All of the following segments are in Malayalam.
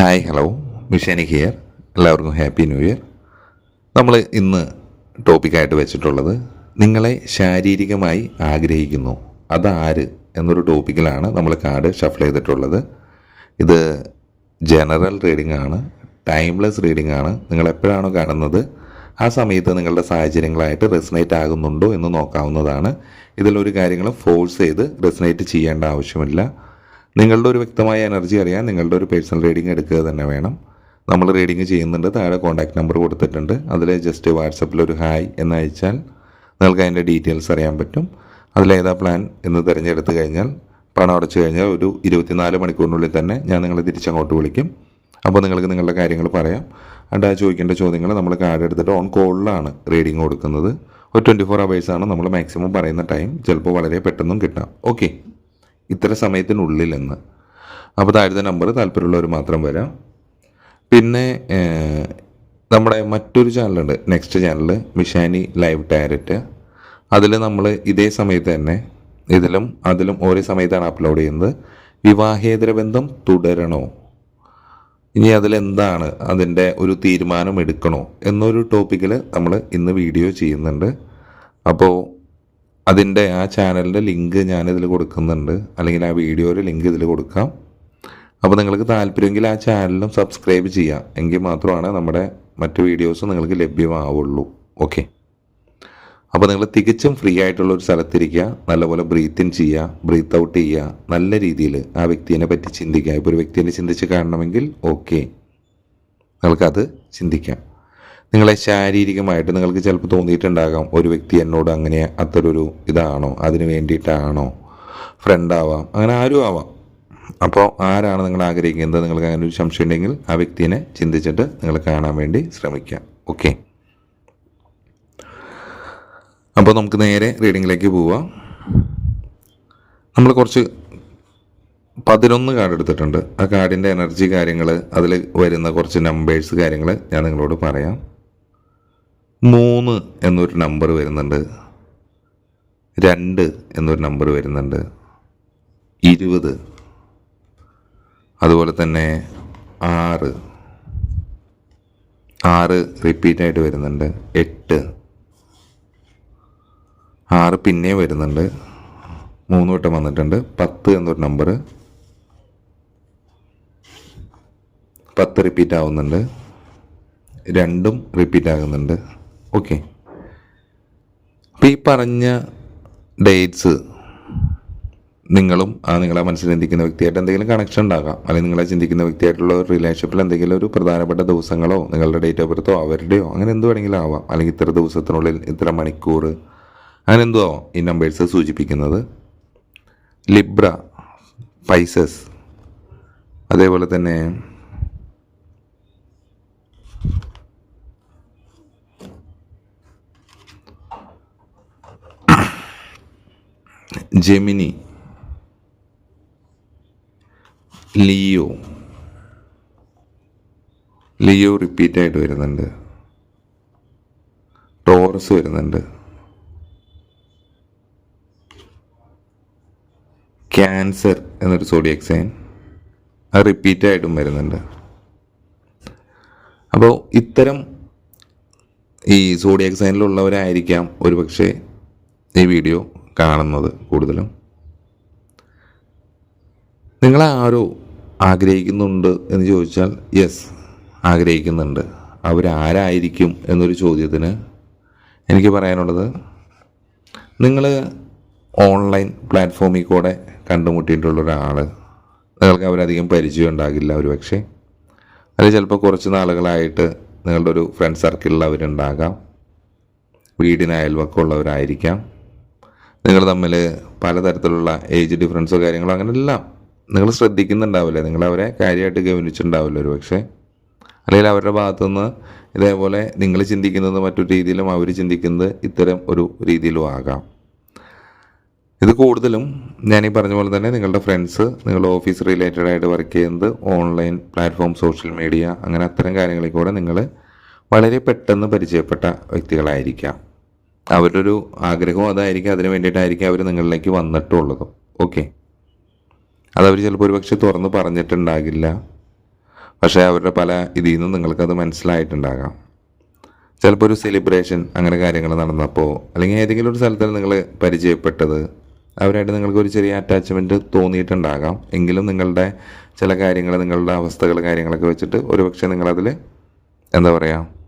ഹായ് ഹലോ മിഷാനി ഹിയർ എല്ലാവർക്കും ഹാപ്പി ന്യൂ ഇയർ നമ്മൾ ഇന്ന് ടോപ്പിക്കായിട്ട് വെച്ചിട്ടുള്ളത് നിങ്ങളെ ശാരീരികമായി ആഗ്രഹിക്കുന്നു. അതാര് എന്നൊരു ടോപ്പിക്കിലാണ് നമ്മൾ കാർഡ് ഷഫിൾ ചെയ്തിട്ടുള്ളത്. ഇത് ജനറൽ റീഡിംഗ് ആണ് ടൈംലെസ് റീഡിംഗ് ആണ്. നിങ്ങൾ എപ്പോഴാണോ കാണുന്നത് ആ സമയത്ത് നിങ്ങളുടെ സാഹചര്യങ്ങളായിട്ട് റെസിനേറ്റ് ആകുന്നുണ്ടോ എന്ന് നോക്കാവുന്നതാണ്. ഇതിലൊരു കാര്യങ്ങളും ഫോഴ്സ് ചെയ്ത് റെസിനേറ്റ് ചെയ്യേണ്ട ആവശ്യമില്ല. നിങ്ങളുടെ ഒരു വ്യക്തമായ എനർജി അറിയാൻ നിങ്ങളുടെ ഒരു പേഴ്സണൽ റീഡിംഗ് എടുക്കുക തന്നെ വേണം. നമ്മൾ റീഡിംഗ് ചെയ്യുന്നുണ്ട്. താഴെ കോൺടാക്ട് നമ്പർ കൊടുത്തിട്ടുണ്ട്. അതിൽ ജസ്റ്റ് വാട്സപ്പിൽ ഒരു ഹായ് എന്ന് അയച്ചാൽ നിങ്ങൾക്ക് അതിന്റെ ഡീറ്റെയിൽസ് അറിയാൻ പറ്റും. അതിലേതാ പ്ലാൻ എന്ന് തിരഞ്ഞെടുത്ത് കഴിഞ്ഞാൽ പണം അടച്ചു കഴിഞ്ഞാൽ ഒരു ഇരുപത്തിനാല് മണിക്കൂറിനുള്ളിൽ തന്നെ ഞാൻ നിങ്ങളെ തിരിച്ചങ്ങോട്ട് വിളിക്കും. അപ്പോൾ നിങ്ങൾക്ക് നിങ്ങളുടെ കാര്യങ്ങൾ പറയാം. അണ്ട് ആ ചോദിക്കേണ്ട ചോദ്യങ്ങൾ നമ്മൾ കാർഡ് എടുത്തിട്ട് ഓൺ കോളിലാണ് റീഡിംഗ് കൊടുക്കുന്നത്. ഒരു ട്വന്റി ഫോർ അവേഴ്സാണ് നമ്മൾ മാക്സിമം പറയുന്ന ടൈം ചിലപ്പോൾ വളരെ പെട്ടെന്നും കിട്ടാം. ഓക്കെ ഇത്ര സമയത്തിനുള്ളിൽ എന്ന് അപ്പോൾ താഴത്തെ നമ്പർ താല്പര്യമുള്ളവർ മാത്രം വരാം. പിന്നെ നമ്മുടെ മറ്റൊരു ചാനലുണ്ട് next channel Mishani live direct അതിൽ നമ്മൾ ഇതേ സമയത്ത് തന്നെ ഇതിലും അതിലും ഒരേ സമയത്താണ് അപ്ലോഡ് ചെയ്യുന്നത്. വിവാഹേതര ബന്ധം തുടരണോ? ഇനി അതിലെന്താണ് അതിന്റെ ഒരു തീരുമാനം എടുക്കണോ എന്നൊരു ടോപ്പിക്കിൽ നമ്മൾ ഇന്ന് വീഡിയോ ചെയ്യുന്നുണ്ട്. അപ്പോൾ അതിന്റെ ആ ചാനലിന്റെ ലിങ്ക് ഞാനിതിൽ കൊടുക്കുന്നുണ്ട്. അല്ലെങ്കിൽ ആ വീഡിയോയുടെ ലിങ്ക് ഇതിൽ കൊടുക്കാം. അപ്പോൾ നിങ്ങൾക്ക് താല്പര്യമെങ്കിൽ ആ ചാനലും സബ്സ്ക്രൈബ് ചെയ്യാം. എങ്കിൽ മാത്രമാണ് നമ്മുടെ മറ്റു വീഡിയോസ് നിങ്ങൾക്ക് ലഭ്യമാവുള്ളൂ. ഓക്കെ? അപ്പോൾ നിങ്ങൾ തികച്ചും ഫ്രീ ആയിട്ടുള്ള ഒരു സ്ഥലത്തിരിക്കുക. നല്ലപോലെ ബ്രീത്ത് ഇൻ ചെയ്യുക. ബ്രീത്ത് ഔട്ട് ചെയ്യുക. നല്ല രീതിയിൽ ആ വ്യക്തിയെ പറ്റി ചിന്തിക്കുക. ഇപ്പോൾ ഒരു വ്യക്തിനെ ചിന്തിച്ച് കാണണമെങ്കിൽ ഓക്കെ. നിങ്ങൾക്കത് ചിന്തിക്കാം. നിങ്ങളെ ശാരീരികമായിട്ട് നിങ്ങൾക്ക് ചിലപ്പോൾ തോന്നിയിട്ടുണ്ടാകാം ഒരു വ്യക്തി എന്നോട് അങ്ങനെ അത്തരൊരു ഇതാണോ അതിന് വേണ്ടിയിട്ടാണോ ഫ്രണ്ട് ആവാം അങ്ങനെ ആരും ആവാം. അപ്പോൾ ആരാണ് നിങ്ങൾ ആഗ്രഹിക്കുന്നത്? നിങ്ങൾക്ക് അങ്ങനെ ഒരു സംശയം ഉണ്ടെങ്കിൽ ആ വ്യക്തിനെ ചിന്തിച്ചിട്ട് നിങ്ങൾ കാണാൻ വേണ്ടി ശ്രമിക്കാം ഓക്കെ അപ്പോൾ നമുക്ക് നേരെ റീഡിങ്ങിലേക്ക് പോവാം. നമ്മൾ കുറച്ച് പതിനൊന്ന് കാർഡ് എടുത്തിട്ടുണ്ട്. ആ കാർഡിന്റെ എനർജി കാര്യങ്ങൾ അതിൽ വരുന്ന കുറച്ച് നമ്പേഴ്സ് കാര്യങ്ങൾ ഞാൻ നിങ്ങളോട് പറയാം. മൂന്ന് എന്നൊരു നമ്പർ വരുന്നുണ്ട്. രണ്ട് എന്നൊരു നമ്പർ വരുന്നുണ്ട്. ഇരുപത്. അതുപോലെ തന്നെ ആറ്. ആറ് റിപ്പീറ്റായിട്ട് വരുന്നുണ്ട്. എട്ട്. ആറ് പിന്നെയും വരുന്നുണ്ട്. മൂന്ന് വട്ടം വന്നിട്ടുണ്ട്. പത്ത് എന്നൊരു നമ്പർ പത്ത് റിപ്പീറ്റ് ആവുന്നുണ്ട്. രണ്ടും റിപ്പീറ്റ് ആകുന്നുണ്ട്. ഓക്കെ. അപ്പം ഈ പറഞ്ഞ ഡേറ്റ്സ് നിങ്ങളും ആ നിങ്ങളെ മനസ്സിൽ ചിന്തിക്കുന്ന വ്യക്തിയായിട്ട് എന്തെങ്കിലും കണക്ഷൻ ഉണ്ടാകാം. അല്ലെങ്കിൽ നിങ്ങളെ ചിന്തിക്കുന്ന വ്യക്തിയായിട്ടുള്ള ഒരു റിലേഷൻഷിപ്പിൽ എന്തെങ്കിലും ഒരു പ്രധാനപ്പെട്ട ദിവസങ്ങളോ നിങ്ങളുടെ ഡേറ്റ് ഓഫ് ബർത്തോ അവരുടെയോ അങ്ങനെ എന്ത് വേണമെങ്കിലും ആവാം. അല്ലെങ്കിൽ ഇത്ര ദിവസത്തിനുള്ളിൽ ഇത്ര മണിക്കൂർ അങ്ങനെ എന്തോ ആവാം ഈ നമ്പേഴ്സ് സൂചിപ്പിക്കുന്നത്? ലിബ്ര പൈസസ് അതേപോലെ തന്നെ ജെമിനി ലിയോ. ലിയോ റിപ്പീറ്റായിട്ട് വരുന്നുണ്ട്. ടോറസ് വരുന്നുണ്ട്. ക്യാൻസർ എന്നൊരു സോഡിയക് സൈൻ അത് റിപ്പീറ്റായിട്ടും വരുന്നുണ്ട്. അപ്പോൾ ഇത്തരം ഈ സോഡിയക് സൈനിലുള്ളവരായിരിക്കാം ഒരുപക്ഷെ ഈ വീഡിയോ കാണുന്നത് കൂടുതലും. നിങ്ങൾ ആരോ ആഗ്രഹിക്കുന്നുണ്ട് എന്ന് ചോദിച്ചാൽ യെസ് ആഗ്രഹിക്കുന്നുണ്ട്. അവരാരായിരിക്കും എന്നൊരു ചോദ്യത്തിന് എനിക്ക് പറയാനുള്ളത് നിങ്ങൾ ഓൺലൈൻ പ്ലാറ്റ്ഫോമിൽ കൂടെ കണ്ടുമുട്ടിയിട്ടുള്ള ഒരാൾ നിങ്ങൾക്ക് അവരധികം പരിചയം ഉണ്ടാകില്ല ഒരു പക്ഷേ. അല്ലെങ്കിൽ ചിലപ്പോൾ കുറച്ച് നാളുകളായിട്ട് നിങ്ങളുടെ ഒരു ഫ്രണ്ട് സർക്കിളിൽ അവരുണ്ടാകാം. വീടിന് അയൽവക്കമുള്ളവരായിരിക്കാം. നിങ്ങൾ തമ്മിൽ പലതരത്തിലുള്ള ഏജ് ഡിഫറൻസോ കാര്യങ്ങളോ അങ്ങനെ എല്ലാം നിങ്ങൾ ശ്രദ്ധിക്കുന്നുണ്ടാവില്ല? നിങ്ങൾ അവരെ കാര്യമായിട്ട് ഗവനിച്ചിട്ടുണ്ടാവില്ല ഒരു പക്ഷേ? അല്ലെങ്കിൽ അവരുടെ ഭാഗത്തുനിന്ന് ഇതേപോലെ നിങ്ങൾ ചിന്തിക്കുന്നത് മറ്റൊരു രീതിയിലും അവർ ചിന്തിക്കുന്നത് ഇത്തരം ഒരു രീതിയിലും ആകാം. ഇത് കൂടുതലും ഞാൻ ഈ പറഞ്ഞ പോലെ തന്നെ നിങ്ങളുടെ ഫ്രണ്ട്സ് നിങ്ങൾ ഓഫീസ് റിലേറ്റഡ് ആയിട്ട് വർക്ക് ചെയ്യുന്നത് ഓൺലൈൻ പ്ലാറ്റ്ഫോം സോഷ്യൽ മീഡിയ അങ്ങനെ അത്തരം കാര്യങ്ങളിൽ കൂടെ നിങ്ങൾ വളരെ പെട്ടെന്ന് പരിചയപ്പെട്ട വ്യക്തികളായിരിക്കാം. അവരുടെ ഒരു ആഗ്രഹവും അതായിരിക്കും അതിന് വേണ്ടിയിട്ടായിരിക്കും അവർ നിങ്ങളിലേക്ക് വന്നിട്ടുള്ളതും. ഓക്കെ അതവർ ചിലപ്പോൾ ഒരു പക്ഷെ തുറന്ന് പറഞ്ഞിട്ടുണ്ടാകില്ല. പക്ഷേ അവരുടെ പല ഇതിൽ നിന്നും നിങ്ങൾക്കത് മനസ്സിലായിട്ടുണ്ടാകാം. ചിലപ്പോൾ ഒരു സെലിബ്രേഷൻ അങ്ങനെ കാര്യങ്ങൾ നടന്നപ്പോൾ അല്ലെങ്കിൽ ഏതെങ്കിലും ഒരു സ്ഥലത്തിൽ നിങ്ങൾ പരിചയപ്പെട്ടത് അവരായിട്ട് നിങ്ങൾക്ക് ഒരു ചെറിയ അറ്റാച്ച്മെന്റ് തോന്നിയിട്ടുണ്ടാകാം. എങ്കിലും നിങ്ങളുടെ ചില കാര്യങ്ങൾ നിങ്ങളുടെ അവസ്ഥകൾ കാര്യങ്ങളൊക്കെ വെച്ചിട്ട് ഒരുപക്ഷെ നിങ്ങളതിൽ എന്താ പറയുക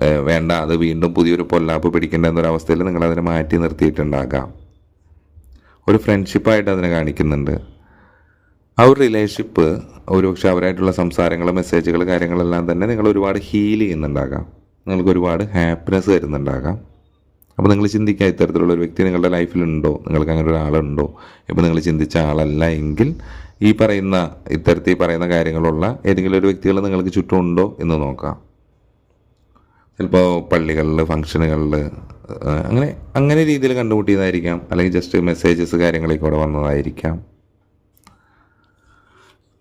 വേണ്ട അത് വീണ്ടും പുതിയൊരു പൊല്ലാപ്പ് പിടിക്കേണ്ട എന്നൊരവസ്ഥയിൽ നിങ്ങളതിനെ മാറ്റി നിർത്തിയിട്ടുണ്ടാകാം. ഒരു ഫ്രണ്ട്ഷിപ്പായിട്ട് അതിനെ കാണിക്കുന്നുണ്ട്. ആ ഒരു റിലേഷൻഷിപ്പ് ഒരുപക്ഷെ അവരായിട്ടുള്ള സംസാരങ്ങൾ മെസ്സേജുകൾ കാര്യങ്ങളെല്ലാം തന്നെ നിങ്ങൾ ഒരുപാട് ഹീൽ ചെയ്യുന്നുണ്ടാകാം. നിങ്ങൾക്ക് ഒരുപാട് ഹാപ്പിനെസ് തരുന്നുണ്ടാകാം. അപ്പോൾ നിങ്ങൾ ചിന്തിക്കുക ഇത്തരത്തിലുള്ള ഒരു വ്യക്തി നിങ്ങളുടെ ലൈഫിലുണ്ടോ നിങ്ങൾക്ക് അങ്ങനെ ഒരാളുണ്ടോ? ഇപ്പോൾ നിങ്ങൾ ചിന്തിച്ച ആളല്ല എങ്കിൽ ഈ പറയുന്ന ഇത്തരത്തിൽ പറയുന്ന കാര്യങ്ങളുള്ള ഏതെങ്കിലും ഒരു വ്യക്തികൾ നിങ്ങൾക്ക് ചുറ്റും ഉണ്ടോ എന്ന് നോക്കാം. ചിലപ്പോൾ പള്ളികളിൽ ഫംഗ്ഷനുകളിൽ അങ്ങനെ അങ്ങനെ രീതിയിൽ കണ്ടുമുട്ടിയതായിരിക്കാം. അല്ലെങ്കിൽ ജസ്റ്റ് മെസ്സേജസ് കാര്യങ്ങളൊക്കെ കൂടെ വന്നതായിരിക്കാം.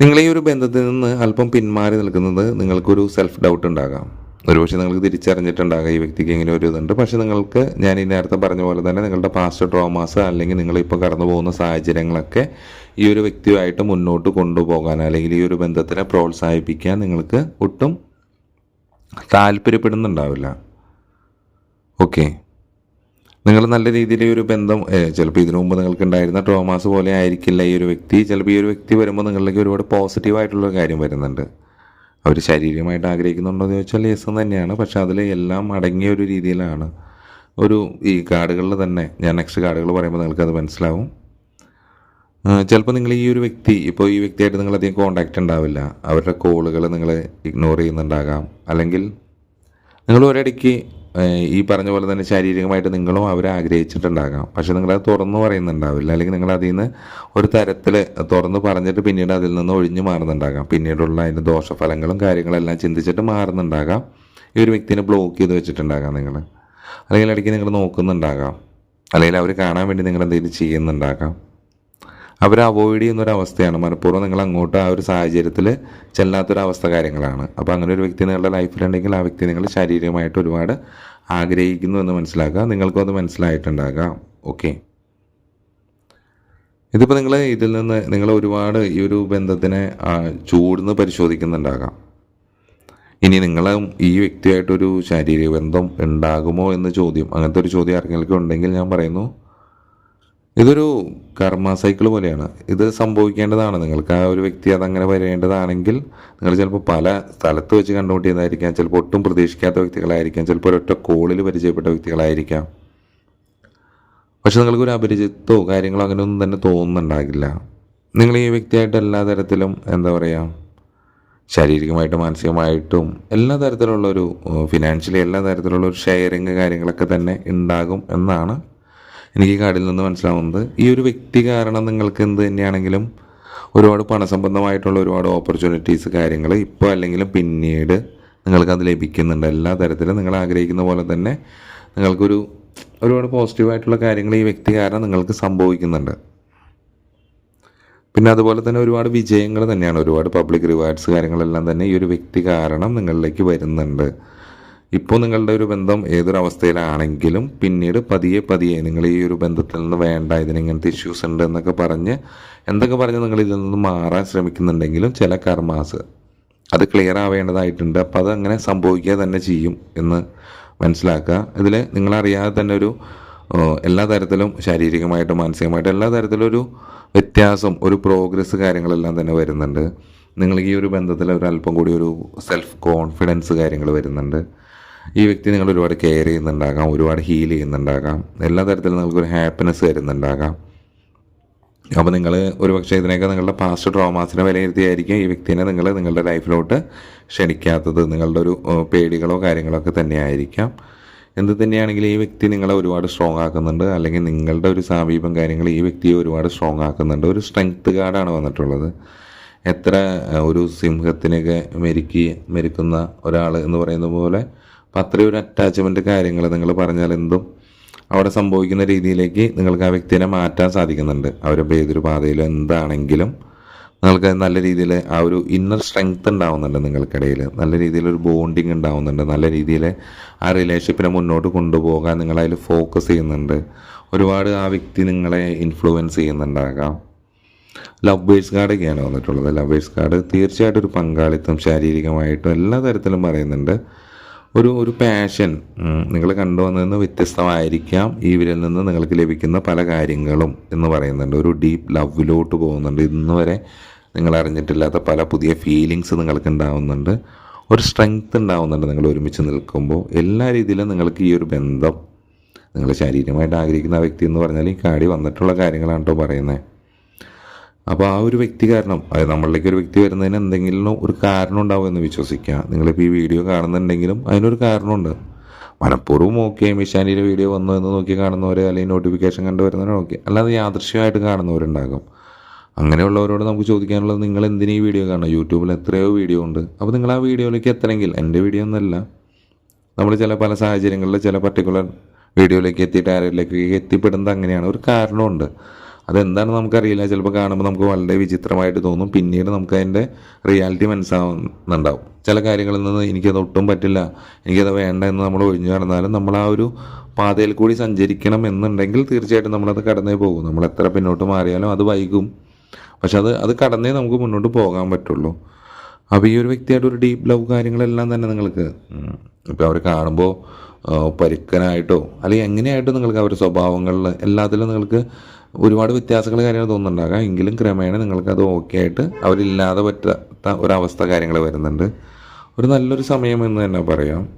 നിങ്ങൾ ഈ ഒരു ബന്ധത്തിൽ നിന്ന് അല്പം പിന്മാറി നിൽക്കുന്നത് നിങ്ങൾക്കൊരു സെൽഫ് ഡൗട്ട് ഉണ്ടാകാം. ഒരുപക്ഷെ നിങ്ങൾക്ക് തിരിച്ചറിഞ്ഞിട്ടുണ്ടാകാം ഈ വ്യക്തിക്ക് ഇങ്ങനെ ഒരു ഇതുണ്ട്. പക്ഷെ നിങ്ങൾക്ക് ഞാൻ ഈ നേരത്തെ പറഞ്ഞ പോലെ തന്നെ നിങ്ങളുടെ പാസ്റ്റ് ട്രോമാസ് അല്ലെങ്കിൽ നിങ്ങളിപ്പോൾ കടന്നു പോകുന്ന സാഹചര്യങ്ങളൊക്കെ ഈ ഒരു വ്യക്തിയുമായിട്ട് മുന്നോട്ട് കൊണ്ടുപോകാൻ അല്ലെങ്കിൽ ഈ ഒരു ബന്ധത്തിനെ പ്രോത്സാഹിപ്പിക്കാൻ നിങ്ങൾക്ക് ഒട്ടും താല്പര്യപ്പെടുന്നുണ്ടാവില്ല. ഓക്കെ. നിങ്ങൾ നല്ല രീതിയിൽ ഒരു ബന്ധം ചിലപ്പോൾ ഇതിനു മുമ്പ് നിങ്ങൾക്ക് ഉണ്ടായിരുന്ന ട്രോമാസ് പോലെ ആയിരിക്കില്ല ഈ ഒരു വ്യക്തി. ചിലപ്പോൾ ഈ ഒരു വ്യക്തി വരുമ്പോൾ നിങ്ങളിലേക്ക് ഒരുപാട് പോസിറ്റീവായിട്ടുള്ള കാര്യം വരുന്നുണ്ട്. അവർ ശാരീരികമായിട്ട് ആഗ്രഹിക്കുന്നുണ്ടോ എന്ന് ചോദിച്ചാൽ യെസ് തന്നെയാണ്. പക്ഷേ അതിൽ എല്ലാം അടങ്ങിയ ഒരു രീതിയിലാണ്. ഒരു ഈ കാർഡുകളിൽ തന്നെ ഞാൻ നെക്സ്റ്റ് കാർഡുകൾ പറയുമ്പോൾ നിങ്ങൾക്കത് മനസ്സിലാവും. ചിലപ്പോൾ നിങ്ങൾ ഈ ഒരു വ്യക്തി ഇപ്പോൾ ഈ വ്യക്തിയായിട്ട് നിങ്ങൾ അധികം കോണ്ടാക്റ്റ് ഉണ്ടാവില്ല. അവരുടെ കോളുകൾ നിങ്ങൾ ഇഗ്നോർ ചെയ്യുന്നുണ്ടാകാം. അല്ലെങ്കിൽ നിങ്ങൾ ഒരിടയ്ക്ക് ഈ പറഞ്ഞ പോലെ തന്നെ ശാരീരികമായിട്ട് നിങ്ങളും അവരെ ആഗ്രഹിച്ചിട്ടുണ്ടാകാം. പക്ഷെ നിങ്ങളത് തുറന്നു പറയുന്നുണ്ടാവില്ല. അല്ലെങ്കിൽ നിങ്ങൾ അതിൽ നിന്ന് ഒരു തരത്തിൽ തുറന്ന് പറഞ്ഞിട്ട് പിന്നീട് അതിൽ നിന്ന് ഒഴിഞ്ഞു മാറുന്നുണ്ടാകാം. പിന്നീടുള്ള അതിന്റെ ദോഷഫലങ്ങളും കാര്യങ്ങളെല്ലാം ചിന്തിച്ചിട്ട് മാറുന്നുണ്ടാകാം. ഈ ഒരു വ്യക്തിനെ ബ്ലോക്ക് ചെയ്ത് വെച്ചിട്ടുണ്ടാകാം നിങ്ങൾ അല്ലെങ്കിൽ ഇടയ്ക്ക് നിങ്ങൾ നോക്കുന്നുണ്ടാകാം. അല്ലെങ്കിൽ അവർ കാണാൻ വേണ്ടി നിങ്ങൾ എന്തെങ്കിലും ചെയ്യുന്നുണ്ടാകാം. അവരെ അവോയ്ഡ് ചെയ്യുന്ന ഒരു അവസ്ഥയാണ് മനഃപൂർവം നിങ്ങൾ അങ്ങോട്ട് ആ ഒരു സാഹചര്യത്തിൽ ചെല്ലാത്തൊരവസ്ഥ കാര്യങ്ങളാണ്. അപ്പോൾ അങ്ങനെ ഒരു വ്യക്തി നിങ്ങളുടെ ലൈഫിലുണ്ടെങ്കിൽ ആ വ്യക്തി നിങ്ങൾ ശാരീരികമായിട്ട് ഒരുപാട് ആഗ്രഹിക്കുന്നു എന്ന് മനസ്സിലാക്കുക. നിങ്ങൾക്കും അത് മനസ്സിലായിട്ടുണ്ടാകാം. ഓക്കെ. ഇതിപ്പോൾ നിങ്ങൾ ഇതിൽ നിന്ന് നിങ്ങൾ ഒരുപാട് ഈ ഒരു ബന്ധത്തിനെ ചൂടുന്ന് പരിശോധിക്കുന്നുണ്ടാകാം. ഇനി നിങ്ങൾ ഈ വ്യക്തിയായിട്ടൊരു ശാരീരിക ബന്ധം ഉണ്ടാകുമോ എന്ന് ചോദ്യം അങ്ങനത്തെ ഒരു ചോദ്യം ആർക്കെങ്കിലും ഉണ്ടെങ്കിൽ ഞാൻ പറയുന്നു. ഇതൊരു കർമ്മ സൈക്കിൾ പോലെയാണ്. ഇത് സംഭവിക്കേണ്ടതാണ്. നിങ്ങൾക്ക് ആ ഒരു വ്യക്തി അതങ്ങനെ വരേണ്ടതാണെങ്കിൽ നിങ്ങൾ ചിലപ്പോൾ പല സ്ഥലത്ത് വെച്ച് കണ്ടുമുട്ടിയതായിരിക്കാം. ചിലപ്പോൾ ഒട്ടും പ്രതീക്ഷിക്കാത്ത വ്യക്തികളായിരിക്കാം. ചിലപ്പോൾ ഒരൊറ്റ കോളിൽ പരിചയപ്പെട്ട വ്യക്തികളായിരിക്കാം. പക്ഷെ നിങ്ങൾക്ക് ഒരു അപരിചിതോ കാര്യങ്ങളോ അങ്ങനെയൊന്നും തന്നെ തോന്നുന്നുണ്ടാകില്ല. നിങ്ങൾ ഈ വ്യക്തിയായിട്ട് എല്ലാ തരത്തിലും എന്താ പറയുക ശാരീരികമായിട്ടും മാനസികമായിട്ടും എല്ലാ തരത്തിലുള്ള ഒരു ഫിനാൻഷ്യലി എല്ലാ തരത്തിലുള്ള ഒരു ഷെയറിങ് കാര്യങ്ങളൊക്കെ തന്നെ ഉണ്ടാകും എന്നാണ് എനിക്ക് ഈ കാർഡിൽ നിന്ന് മനസ്സിലാവുന്നത് ഈ ഒരു വ്യക്തി കാരണം നിങ്ങൾക്ക് എന്ത് തന്നെയാണെങ്കിലും ഒരുപാട് പണസംബന്ധമായിട്ടുള്ള ഒരുപാട് ഓപ്പർച്യൂണിറ്റീസ് കാര്യങ്ങൾ ഇപ്പോൾ അല്ലെങ്കിലും പിന്നീട് നിങ്ങൾക്ക് അത് ലഭിക്കുന്നുണ്ട്. എല്ലാ തരത്തിലും നിങ്ങൾ ആഗ്രഹിക്കുന്ന പോലെ തന്നെ നിങ്ങൾക്കൊരു ഒരുപാട് പോസിറ്റീവായിട്ടുള്ള കാര്യങ്ങൾ ഈ വ്യക്തി കാരണം നിങ്ങൾക്ക് സംഭവിക്കുന്നുണ്ട്. പിന്നെ അതുപോലെ തന്നെ ഒരുപാട് വിജയങ്ങൾ തന്നെയാണ്. ഒരുപാട് പബ്ലിക് റിവാർഡ്സ് കാര്യങ്ങളെല്ലാം തന്നെ ഈ ഒരു വ്യക്തി കാരണം നിങ്ങളിലേക്ക് വരുന്നുണ്ട്. ഇപ്പോൾ നിങ്ങളുടെ ഒരു ബന്ധം ഏതൊരവസ്ഥയിലാണെങ്കിലും പിന്നീട് പതിയെ പതിയെ നിങ്ങൾ ഈ ഒരു ബന്ധത്തിൽ നിന്ന് വേണ്ട ഇതിന് ഇങ്ങനത്തെ ഇഷ്യൂസ് ഉണ്ട് എന്നൊക്കെ പറഞ്ഞ് എന്തൊക്കെ പറഞ്ഞ് നിങ്ങൾ ഇതിൽ നിന്ന് മാറാൻ ശ്രമിക്കുന്നുണ്ടെങ്കിലും ചില കർമാസ് അത് ക്ലിയർ ആവേണ്ടതായിട്ടുണ്ട്. അപ്പോൾ അത് അങ്ങനെ സംഭവിക്കുക തന്നെ ചെയ്യും എന്ന് മനസ്സിലാക്കുക. ഇതിൽ നിങ്ങളറിയാതെ തന്നെ ഒരു എല്ലാ തരത്തിലും ശാരീരികമായിട്ടും മാനസികമായിട്ടും എല്ലാ തരത്തിലും ഒരു വ്യത്യാസം ഒരു പ്രോഗ്രസ് കാര്യങ്ങളെല്ലാം തന്നെ വരുന്നുണ്ട്. നിങ്ങൾക്ക് ഈ ഒരു ബന്ധത്തിൽ ഒരു അല്പം കൂടി ഒരു സെൽഫ് കോൺഫിഡൻസ് കാര്യങ്ങൾ വരുന്നുണ്ട്. ഈ വ്യക്തി നിങ്ങൾ ഒരുപാട് കെയർ ചെയ്യുന്നുണ്ടാകാം ഒരുപാട് ഹീൽ ചെയ്യുന്നുണ്ടാകാം എല്ലാ തരത്തിലും നിങ്ങൾക്കൊരു ഹാപ്പിനെസ് തരുന്നുണ്ടാകാം അപ്പോൾ നിങ്ങൾ ഒരു പക്ഷേ ഇതിനൊക്കെ നിങ്ങളുടെ പാസ്റ്റ് ട്രോമാസിനെ വിലയിരുത്തിയായിരിക്കും ഈ വ്യക്തിനെ നിങ്ങൾ നിങ്ങളുടെ ലൈഫിലോട്ട് ക്ഷണിക്കാത്തത്. നിങ്ങളുടെ ഒരു പേടികളോ കാര്യങ്ങളോ ഒക്കെ തന്നെയായിരിക്കാം. എന്ത് തന്നെയാണെങ്കിലും ഈ വ്യക്തി നിങ്ങളെ ഒരുപാട് സ്ട്രോങ് ആക്കുന്നുണ്ട്. അല്ലെങ്കിൽ നിങ്ങളുടെ ഒരു സമീപം കാര്യങ്ങൾ ഈ വ്യക്തിയെ ഒരുപാട് സ്ട്രോങ് ആക്കുന്നുണ്ട്. ഒരു സ്ട്രെങ്ത് കാർഡാണ് വന്നിട്ടുള്ളത്. എത്ര ഒരു സിംഹത്തിനൊക്കെ മെരുക്കി മെരുക്കുന്ന ഒരാൾ എന്ന് പറയുന്ന പോലെ അപ്പം അത്രയും ഒരു അറ്റാച്ച്മെന്റ് കാര്യങ്ങൾ നിങ്ങൾ പറഞ്ഞാൽ എന്തും അവിടെ സംഭവിക്കുന്ന രീതിയിലേക്ക് നിങ്ങൾക്ക് ആ വ്യക്തിനെ മാറ്റാൻ സാധിക്കുന്നുണ്ട്. അവരിപ്പോൾ ഏതൊരു പാതയിലും എന്താണെങ്കിലും നിങ്ങൾക്ക് നല്ല രീതിയിൽ ആ ഒരു ഇന്നർ സ്ട്രെങ്ത് ഉണ്ടാവുന്നുണ്ട് നിങ്ങൾക്കിടയിൽ നല്ല രീതിയിൽ ഒരു ബോണ്ടിങ് ഉണ്ടാവുന്നുണ്ട്. നല്ല രീതിയിൽ ആ റിലേഷൻഷിപ്പിനെ മുന്നോട്ട് കൊണ്ടുപോകാൻ നിങ്ങൾ അതിൽ ഫോക്കസ് ചെയ്യുന്നുണ്ട്. ഒരുപാട് ആ വ്യക്തി നിങ്ങളെ ഇൻഫ്ലുവൻസ് ചെയ്യുന്നുണ്ടാകാം. ലവ് ലവേഴ്സ് കാർഡൊക്കെയാണ് വന്നിട്ടുള്ളത്. ലവ് ബേഴ്സ് കാർഡ് തീർച്ചയായിട്ടും ഒരു പങ്കാളിത്തം ശാരീരികമായിട്ടും എല്ലാ തരത്തിലും പറയുന്നുണ്ട്. ഒരു ഒരു പാഷൻ നിങ്ങൾ കണ്ടുവന്നതിന് വ്യത്യസ്തമായിരിക്കാം. ഇവരിൽ നിന്ന് നിങ്ങൾക്ക് ലഭിക്കുന്ന പല കാര്യങ്ങളും എന്ന് പറയുന്നുണ്ട്. ഒരു ഡീപ്പ് ലവിലോട്ട് പോകുന്നുണ്ട്. ഇന്ന് വരെ നിങ്ങൾ അറിഞ്ഞിട്ടില്ലാത്ത പല പുതിയ ഫീലിങ്സ് നിങ്ങൾക്ക് ഉണ്ടാവുന്നുണ്ട്. ഒരു സ്ട്രെങ്ത് ഉണ്ടാവുന്നുണ്ട് നിങ്ങൾ ഒരുമിച്ച് നിൽക്കുമ്പോൾ. എല്ലാ രീതിയിലും നിങ്ങൾക്ക് ഈ ഒരു ബന്ധം നിങ്ങൾ ശാരീരികമായിട്ട് ആഗ്രഹിക്കുന്ന വ്യക്തി എന്ന് പറഞ്ഞാൽ ഈ കാടി വന്നിട്ടുള്ള കാര്യങ്ങളാണ് കേട്ടോ പറയുന്നത് അപ്പോൾ ആ ഒരു വ്യക്തി കാരണം അതായത് നമ്മളിലേക്ക് ഒരു വ്യക്തി വരുന്നതിന് എന്തെങ്കിലും ഒരു കാരണം ഉണ്ടാവും എന്ന് വിശ്വസിക്കുക. നിങ്ങളിപ്പോൾ ഈ വീഡിയോ കാണുന്നുണ്ടെങ്കിലും അതിനൊരു കാരണമുണ്ട്. മനഃപൂർവം ഓക്കെ മിഷാനിയുടെ വീഡിയോ വന്നു എന്ന് നോക്കി കാണുന്നവർ അല്ലെങ്കിൽ നോട്ടിഫിക്കേഷൻ കണ്ടു വരുന്നവരെ ഓക്കെ അല്ലാതെ യാദൃശ്യമായിട്ട് കാണുന്നവരുണ്ടാകും. അങ്ങനെയുള്ളവരോട് നമുക്ക് ചോദിക്കാനുള്ളത് നിങ്ങൾ എന്തിനീ ഈ വീഡിയോ കാണണം യൂട്യൂബിൽ എത്രയോ വീഡിയോ ഉണ്ട്. അപ്പോൾ നിങ്ങൾ ആ വീഡിയോയിലേക്ക് എത്തണമെങ്കിൽ എന്റെ വീഡിയോ ഒന്നല്ല. നമ്മൾ ചില പല സാഹചര്യങ്ങളിൽ ചില പർട്ടിക്കുലർ വീഡിയോയിലേക്ക് എത്തിയിട്ട് ആരിലേക്ക് എത്തിപ്പെടുന്നത് അങ്ങനെയാണ്. ഒരു കാരണമുണ്ട്. അതെന്താണ് നമുക്കറിയില്ല. ചിലപ്പോൾ കാണുമ്പോൾ നമുക്ക് വളരെ വിചിത്രമായിട്ട് തോന്നും. പിന്നീട് നമുക്ക് അതിന്റെ റിയാലിറ്റി മനസ്സിലാവുന്നുണ്ടാവും. ചില കാര്യങ്ങളിൽ നിന്ന് എനിക്കത് ഒട്ടും പറ്റില്ല. എനിക്കത് വേണ്ട എന്ന് നമ്മൾ ഒഴിഞ്ഞു നടന്നാലും നമ്മൾ ആ ഒരു പാതയിൽ കൂടി സഞ്ചരിക്കണം എന്നുണ്ടെങ്കിൽ തീർച്ചയായിട്ടും നമ്മളത് കടന്നേ പോകും. നമ്മൾ എത്ര പിന്നോട്ട് മാറിയാലും അത് വൈകും. പക്ഷെ അത് അത് കടന്നേ നമുക്ക് മുന്നോട്ട് പോകാൻ പറ്റുള്ളൂ. അപ്പോൾ ഈ ഒരു വ്യക്തിയായിട്ട് ഒരു ഡീപ്പ് ലവ് കാര്യങ്ങളെല്ലാം തന്നെ നിങ്ങൾക്ക് ഇപ്പോൾ അവർ കാണുമ്പോൾ പരുക്കനായിട്ടോ അല്ലെങ്കിൽ എങ്ങനെയായിട്ടോ നിങ്ങൾക്ക് അവരുടെ സ്വഭാവങ്ങളിൽ എല്ലാത്തിലും നിങ്ങൾക്ക് ഒരുപാട് വ്യത്യാസങ്ങൾ കാര്യങ്ങൾ തോന്നുന്നുണ്ടാകാം. എങ്കിലും ക്രമേണ നിങ്ങൾക്ക് അത് ഓക്കെ ആയിട്ട് അവരില്ലാതെ പറ്റാത്ത ഒരവസ്ഥ കാര്യങ്ങൾ വരുന്നുണ്ട്. ഒരു നല്ലൊരു സമയം എന്ന് തന്നെ പറയാം.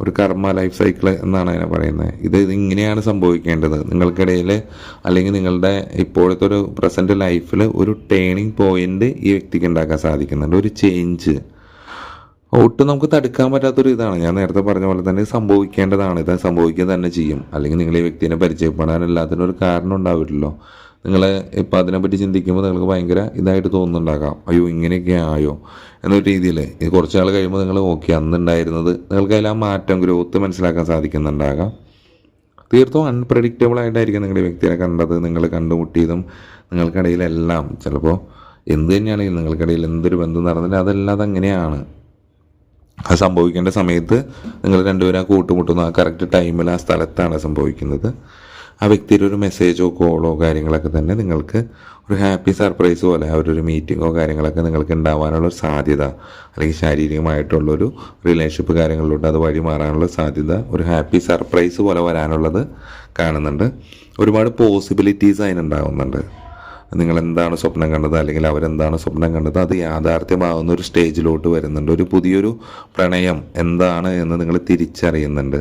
ഒരു കർമ്മ ലൈഫ് സൈക്കിൾ എന്നാണ് അതിനെ പറയുന്നത്. ഇത് ഇങ്ങനെയാണ് സംഭവിക്കേണ്ടത്. നിങ്ങൾക്കിടയിൽ അല്ലെങ്കിൽ നിങ്ങളുടെ ഇപ്പോഴത്തെ ഒരു പ്രസന്റ് ലൈഫിൽ ഒരു ടേണിംഗ് പോയിന്റ് ഈ വ്യക്തിക്ക് ഉണ്ടാക്കാൻ സാധിക്കുന്നുണ്ട്. ഒരു ചേഞ്ച് ഒട്ടും നമുക്ക് തടുക്കാൻ പറ്റാത്തൊരു ഇതാണ്. ഞാൻ നേരത്തെ പറഞ്ഞ പോലെ തന്നെ സംഭവിക്കേണ്ടതാണ്. ഇത് സംഭവിക്കുക തന്നെ ചെയ്യും. അല്ലെങ്കിൽ നിങ്ങൾ ഈ വ്യക്തിനെ പരിചയപ്പെടാൻ ഒരു കാരണം ഉണ്ടാവില്ലല്ലോ. നിങ്ങൾ ഇപ്പം അതിനെപ്പറ്റി ചിന്തിക്കുമ്പോൾ നിങ്ങൾക്ക് ഭയങ്കര ഇതായിട്ട് തോന്നുന്നുണ്ടാകാം. അയ്യോ ഇങ്ങനെയൊക്കെ ആയോ? എന്നൊരു രീതിയിൽ ഇത് കുറച്ച് നാൾ കഴിയുമ്പോൾ നിങ്ങൾ ഓക്കെ അന്നുണ്ടായിരുന്നത് നിങ്ങൾക്ക് അതിൽ ആ മാറ്റം ഗ്രോത്ത് മനസ്സിലാക്കാൻ സാധിക്കുന്നുണ്ടാകാം. തീർത്തും അൺപ്രഡിക്റ്റബിൾ ആയിട്ടായിരിക്കും നിങ്ങളുടെ വ്യക്തിയെ കണ്ടത്. നിങ്ങൾ കണ്ടുമുട്ടിയതും നിങ്ങൾക്കിടയിലെല്ലാം ചിലപ്പോൾ എന്ത് തന്നെയാണെങ്കിലും നിങ്ങൾക്കിടയിൽ എന്തൊരു ബന്ധം നടന്നില്ല. അതെല്ലാം അതങ്ങനെയാണ്. അത് സംഭവിക്കേണ്ട സമയത്ത് നിങ്ങൾ രണ്ടുപേരും ആ കൂട്ടുമുട്ടുന്ന ആ കറക്റ്റ് ടൈമിൽ ആ സ്ഥലത്താണ് സംഭവിക്കുന്നത്. ആ വ്യക്തിയുടെ ഒരു മെസ്സേജോ കോളോ കാര്യങ്ങളൊക്കെ തന്നെ നിങ്ങൾക്ക് ഒരു ഹാപ്പി സർപ്രൈസ് പോലെ ഒരു മീറ്റിങ്ങോ കാര്യങ്ങളൊക്കെ നിങ്ങൾക്ക് ഉണ്ടാവാനുള്ള സാധ്യത അല്ലെങ്കിൽ ശാരീരികമായിട്ടുള്ളൊരു റിലേഷൻഷിപ്പ് കാര്യങ്ങളിലോട്ട് അത് വഴി മാറാനുള്ള സാധ്യത ഒരു ഹാപ്പി സർപ്രൈസ് പോലെ വരാനുള്ളത് കാണുന്നുണ്ട്. ഒരുപാട് പോസിബിലിറ്റീസ് അതിനുണ്ടാകുന്നുണ്ട് നിങ്ങൾ എന്താണ് സ്വപ്നം കണ്ടത്? അല്ലെങ്കിൽ അവരെന്താണ് സ്വപ്നം കണ്ടത്? അത് യാഥാർത്ഥ്യമാകുന്ന ഒരു സ്റ്റേജിലോട്ട് വരുന്നുണ്ട്. ഒരു പുതിയൊരു പ്രണയം എന്താണ് എന്ന് നിങ്ങൾ തിരിച്ചറിയുന്നുണ്ട്.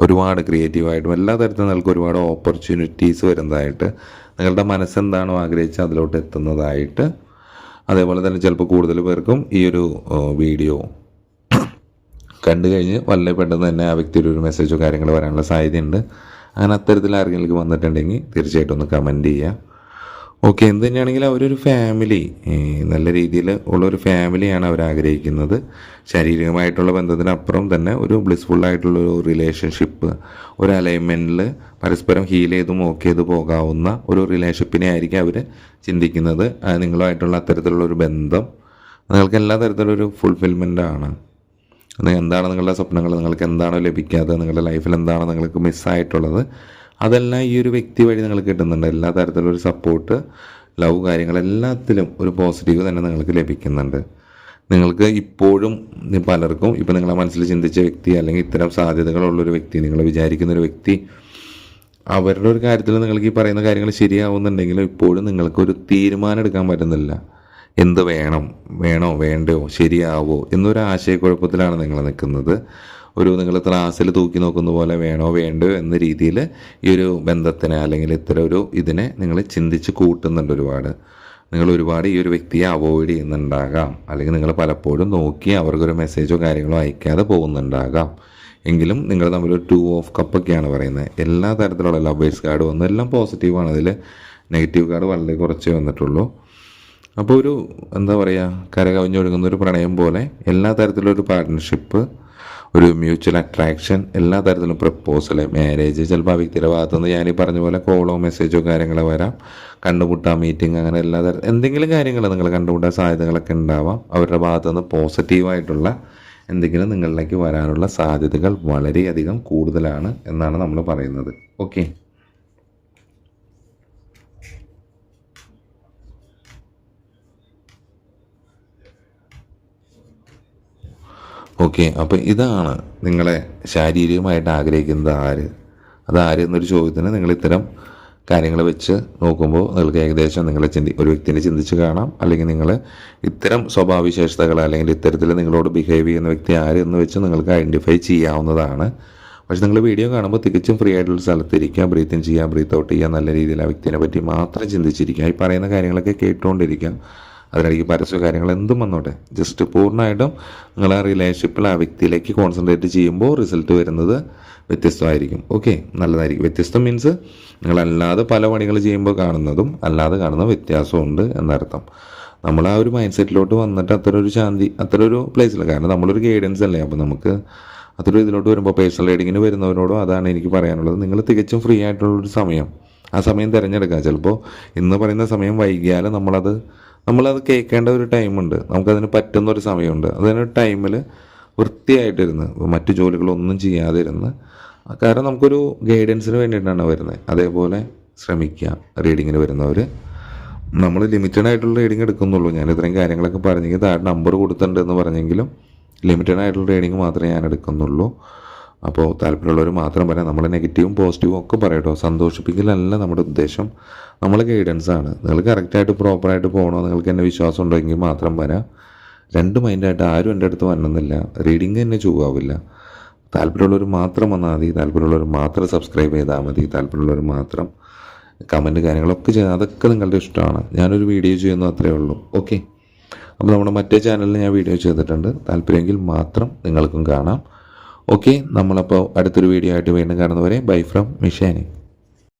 ഒരുപാട് ക്രിയേറ്റീവായിട്ടും എല്ലാ തരത്തിലും നിങ്ങൾക്ക് ഒരുപാട് ഓപ്പർച്യൂണിറ്റീസ് വരുന്നതായിട്ട് നിങ്ങളുടെ മനസ്സെന്താണോ ആഗ്രഹിച്ച് അതിലോട്ട് എത്തുന്നതായിട്ട് അതേപോലെ തന്നെ ചിലപ്പോൾ കൂടുതൽ പേർക്കും ഈ ഒരു വീഡിയോ കണ്ടു കഴിഞ്ഞ് വളരെ പെട്ടെന്ന് തന്നെ ആ വ്യക്തിയുടെ ഒരു മെസ്സേജോ കാര്യങ്ങളോ വരാനുള്ള സാധ്യതയുണ്ട്. അങ്ങനെ അത്തരത്തിൽ ആർക്കെങ്കിലും വന്നിട്ടുണ്ടെങ്കിൽ തീർച്ചയായിട്ടും ഒന്ന് കമന്റ് ചെയ്യുക. ഓക്കെ എന്ത് തന്നെയാണെങ്കിലും അവരൊരു ഫാമിലി നല്ല രീതിയിൽ ഉള്ളൊരു ഫാമിലിയാണ് അവർ ആഗ്രഹിക്കുന്നത്. ശാരീരികമായിട്ടുള്ള ബന്ധത്തിനപ്പുറം തന്നെ ഒരു ബ്ലിസ്ഫുൾ ആയിട്ടുള്ള ഒരു റിലേഷൻഷിപ്പ് ഒരു അലൈൻമെന്റിൽ പരസ്പരം ഹീൽ ചെയ്ത് മോക്ക് ചെയ്ത് പോകാവുന്ന ഒരു റിലേഷൻഷിപ്പിനെ ആയിരിക്കും അവർ ചിന്തിക്കുന്നത്. നിങ്ങളുമായിട്ടുള്ള അത്തരത്തിലുള്ള ഒരു ബന്ധം നിങ്ങൾക്ക് എല്ലാ തരത്തിലൊരു ഫുൾഫിൽമെന്റ് ആണ്. എന്താണ് നിങ്ങളുടെ സ്വപ്നങ്ങൾ നിങ്ങൾക്ക് എന്താണോ ലഭിക്കാതെ നിങ്ങളുടെ ലൈഫിൽ എന്താണോ നിങ്ങൾക്ക് മിസ്സായിട്ടുള്ളത് അതെല്ലാം ഈ ഒരു വ്യക്തി വഴി നിങ്ങൾ കിട്ടുന്നുണ്ട്. എല്ലാ തരത്തിലുള്ള ഒരു സപ്പോർട്ട് ലവ് കാര്യങ്ങൾ എല്ലാത്തിലും ഒരു പോസിറ്റീവ് തന്നെ നിങ്ങൾക്ക് ലഭിക്കുന്നുണ്ട്. നിങ്ങൾക്ക് ഇപ്പോഴും പലർക്കും ഇപ്പം നിങ്ങളെ മനസ്സിൽ ചിന്തിച്ച വ്യക്തി അല്ലെങ്കിൽ ഇത്തരം സാധ്യതകളുള്ളൊരു വ്യക്തി നിങ്ങൾ വിചാരിക്കുന്ന ഒരു വ്യക്തി അവരുടെ ഒരു കാര്യത്തിൽ നിങ്ങൾക്ക് ഈ പറയുന്ന കാര്യങ്ങൾ ശരിയാവുന്നുണ്ടെങ്കിലും ഇപ്പോഴും നിങ്ങൾക്ക് ഒരു തീരുമാനം എടുക്കാൻ പറ്റുന്നില്ല. എന്ത് വേണം? വേണോ? വേണ്ടയോ? ശരിയാവോ? എന്നൊരു ആശയക്കുഴപ്പത്തിലാണ് നിങ്ങൾ നിൽക്കുന്നത്. ഒരു നിങ്ങൾ ത്രാസിൽ തൂക്കി നോക്കുന്ന പോലെ വേണോ വേണ്ടോ എന്ന രീതിയിൽ ഈ ഒരു ബന്ധത്തിനെ അല്ലെങ്കിൽ ഇത്തരം ഒരു ഇതിനെ നിങ്ങൾ ചിന്തിച്ച് കൂട്ടുന്നുണ്ട് ഒരുപാട്. നിങ്ങൾ ഒരുപാട് ഈ ഒരു വ്യക്തിയെ അവോയ്ഡ് ചെയ്യുന്നുണ്ടാകാം. അല്ലെങ്കിൽ നിങ്ങൾ പലപ്പോഴും നോക്കി അവർക്കൊരു മെസ്സേജോ കാര്യങ്ങളോ അയക്കാതെ പോകുന്നുണ്ടാകാം. എങ്കിലും നിങ്ങൾ തമ്മിൽ ഒരു ടു ഓഫ് കപ്പൊക്കെയാണ് പറയുന്നത്. എല്ലാ തരത്തിലുള്ള ലവേഴ്സ് കാർഡ് വന്നു. എല്ലാം പോസിറ്റീവാണ് അതിൽ നെഗറ്റീവ് കാർഡ് വളരെ കുറച്ചേ വന്നിട്ടുള്ളൂ. അപ്പോൾ ഒരു എന്താ പറയുക കരകവിഞ്ഞൊഴുകുന്ന ഒരു പ്രണയം പോലെ എല്ലാ തരത്തിലുള്ള ഒരു പാർട്ട്ണർഷിപ്പ് ഒരു മ്യൂച്വൽ അട്രാക്ഷൻ എല്ലാ തരത്തിലും പ്രപ്പോസൽ മാരേജ് ചിലപ്പോൾ ആ വ്യക്തിയുടെ ഭാഗത്തുനിന്ന് ഞാൻ പറഞ്ഞ പോലെ കോളോ മെസ്സേജോ കാര്യങ്ങളോ വരാം. കണ്ടുമുട്ടാം മീറ്റിംഗ് അങ്ങനെ എല്ലാ തരം എന്തെങ്കിലും കാര്യങ്ങൾ നിങ്ങൾ കണ്ടുമുട്ടാൻ സാധ്യതകളൊക്കെ ഉണ്ടാവാം. അവരുടെ ഭാഗത്തുനിന്ന് പോസിറ്റീവായിട്ടുള്ള എന്തെങ്കിലും നിങ്ങളിലേക്ക് വരാനുള്ള സാധ്യതകൾ വളരെയധികം കൂടുതലാണ് എന്നാണ് നമ്മൾ പറയുന്നത്. ഓക്കെ ഓക്കെ അപ്പോൾ ഇതാണ് നിങ്ങളെ ശാരീരികമായിട്ട് ആഗ്രഹിക്കുന്നത് ആര്? അതാര് എന്നൊരു ചോദ്യത്തിന് നിങ്ങൾ ഇത്തരം കാര്യങ്ങൾ വെച്ച് നോക്കുമ്പോൾ നിങ്ങൾക്ക് ഏകദേശം നിങ്ങളെ ചിന്തി ഒരു വ്യക്തിനെ ചിന്തിച്ച് കാണാം. അല്ലെങ്കിൽ നിങ്ങൾ ഇത്തരം സ്വഭാവവിശേഷതകൾ അല്ലെങ്കിൽ ഇത്തരത്തിൽ നിങ്ങളോട് ബിഹേവ് ചെയ്യുന്ന വ്യക്തി ആര് എന്ന് വെച്ച് നിങ്ങൾക്ക് ഐഡന്റിഫൈ ചെയ്യാവുന്നതാണ്. പക്ഷെ നിങ്ങൾ വീഡിയോ കാണുമ്പോൾ തികച്ചും ഫ്രീ ആയിട്ടുള്ള സ്ഥലത്തിരിക്കുക ബ്രീത്ത് ഇൻ ചെയ്യുക ബ്രീത്ത് ഔട്ട് ചെയ്യുക നല്ല രീതിയിൽ ആ വ്യക്തിനെ പറ്റി മാത്രം ചിന്തിച്ചിരിക്കുക ഈ പറയുന്ന കാര്യങ്ങളൊക്കെ കേട്ടുകൊണ്ടിരിക്കുക. അതിനിടയ്ക്ക് പരസ്യ കാര്യങ്ങൾ എന്തും വന്നോട്ടെ. ജസ്റ്റ് പൂർണമായിട്ടും നിങ്ങൾ ആ റിലേഷൻഷിപ്പിൽ ആ വ്യക്തിയിലേക്ക് കോൺസെൻട്രേറ്റ് ചെയ്യുമ്പോൾ റിസൾട്ട് വരുന്നത് വ്യത്യസ്തമായിരിക്കും. ഓക്കെ നല്ലതായിരിക്കും. വ്യത്യസ്തം മീൻസ് നിങ്ങളല്ലാതെ പല പണികൾ ചെയ്യുമ്പോൾ കാണുന്നതും അല്ലാതെ കാണുന്ന വ്യത്യാസമുണ്ട് എന്നർത്ഥം. നമ്മൾ ആ ഒരു മൈൻഡ് സെറ്റിലോട്ട് വന്നിട്ട് അത്ര ഒരു ശാന്തി അത്ര ഒരു പ്ലേസിൽ കാരണം നമ്മളൊരു ഗൈഡൻസ് അല്ലേ? അപ്പോൾ നമുക്ക് അത്ര ഇതിലോട്ട് വരുമ്പോൾ പേഴ്സണൽ റൈഡിങ്ങിന് വരുന്നവരോടും അതാണ് എനിക്ക് പറയാനുള്ളത്. നിങ്ങൾ തികച്ചും ഫ്രീ ആയിട്ടുള്ളൊരു സമയം ആ സമയം തിരഞ്ഞെടുക്കുക. ചിലപ്പോൾ ഇന്ന് പറയുന്ന സമയം വൈകിയാൽ നമ്മളത് നമ്മളത് കേൾക്കേണ്ട ഒരു ടൈമുണ്ട്. നമുക്കതിന് പറ്റുന്ന ഒരു സമയമുണ്ട്. അതിനൊരു ടൈമിൽ വൃത്തിയായിട്ടിരുന്ന് മറ്റു ജോലികളൊന്നും ചെയ്യാതിരുന്ന് കാരണം നമുക്കൊരു ഗൈഡൻസിന് വേണ്ടിയിട്ടാണ് വരുന്നത് അതേപോലെ ശ്രമിക്കുക റീഡിങ്ങിന് വരുന്നവർ നമ്മൾ ലിമിറ്റഡ് ആയിട്ടുള്ള റീഡിങ് എടുക്കുന്നുള്ളൂ. ഞാൻ ഇത്രയും കാര്യങ്ങളൊക്കെ പറഞ്ഞെങ്കിൽ താഴെ നമ്പർ കൊടുത്തിട്ടുണ്ട് എന്ന് പറഞ്ഞെങ്കിലും ലിമിറ്റഡ് ആയിട്ടുള്ള റീഡിങ് മാത്രമേ ഞാൻ എടുക്കുന്നുള്ളൂ. അപ്പോൾ താല്പര്യമുള്ളവർ മാത്രം പറയാം. നമ്മൾ നെഗറ്റീവും പോസിറ്റീവും ഒക്കെ പറയട്ടോ സന്തോഷിപ്പിക്കലല്ല നമ്മുടെ ഉദ്ദേശം. നമ്മൾ ഗൈഡൻസ് ആണ്. നിങ്ങൾ കറക്റ്റായിട്ട് പ്രോപ്പറായിട്ട് പോകണോ നിങ്ങൾക്ക് എന്നെ വിശ്വാസം ഉണ്ടെങ്കിൽ മാത്രം വരാം രണ്ട് മൈൻഡായിട്ട് ആരും എന്റെ അടുത്ത് വരണമെന്നില്ല. റീഡിങ് തന്നെ ചൂവാവില്ല താല്പര്യമുള്ളവർ മാത്രം വന്നാൽ മതി. താല്പര്യമുള്ളവർ മാത്രം സബ്സ്ക്രൈബ് ചെയ്താൽ മതി. താല്പര്യമുള്ളവർ മാത്രം കമന്റ് കാര്യങ്ങളൊക്കെ ചെയ്താൽ അതൊക്കെ നിങ്ങളുടെ ഇഷ്ടമാണ്. ഞാനൊരു വീഡിയോ ചെയ്യുന്നു അത്രേ ഉള്ളൂ. ഓക്കെ അപ്പോൾ നമ്മുടെ മറ്റേ ചാനലിൽ ഞാൻ വീഡിയോ ചെയ്തിട്ടുണ്ട്. താല്പര്യമെങ്കിൽ മാത്രം നിങ്ങൾക്കും കാണാം. ഓക്കെ നമ്മളപ്പോൾ അടുത്തൊരു വീഡിയോ ആയിട്ട് വീണ്ടും കാണുന്നവരെ ബൈ ഫ്രം മിഷാനി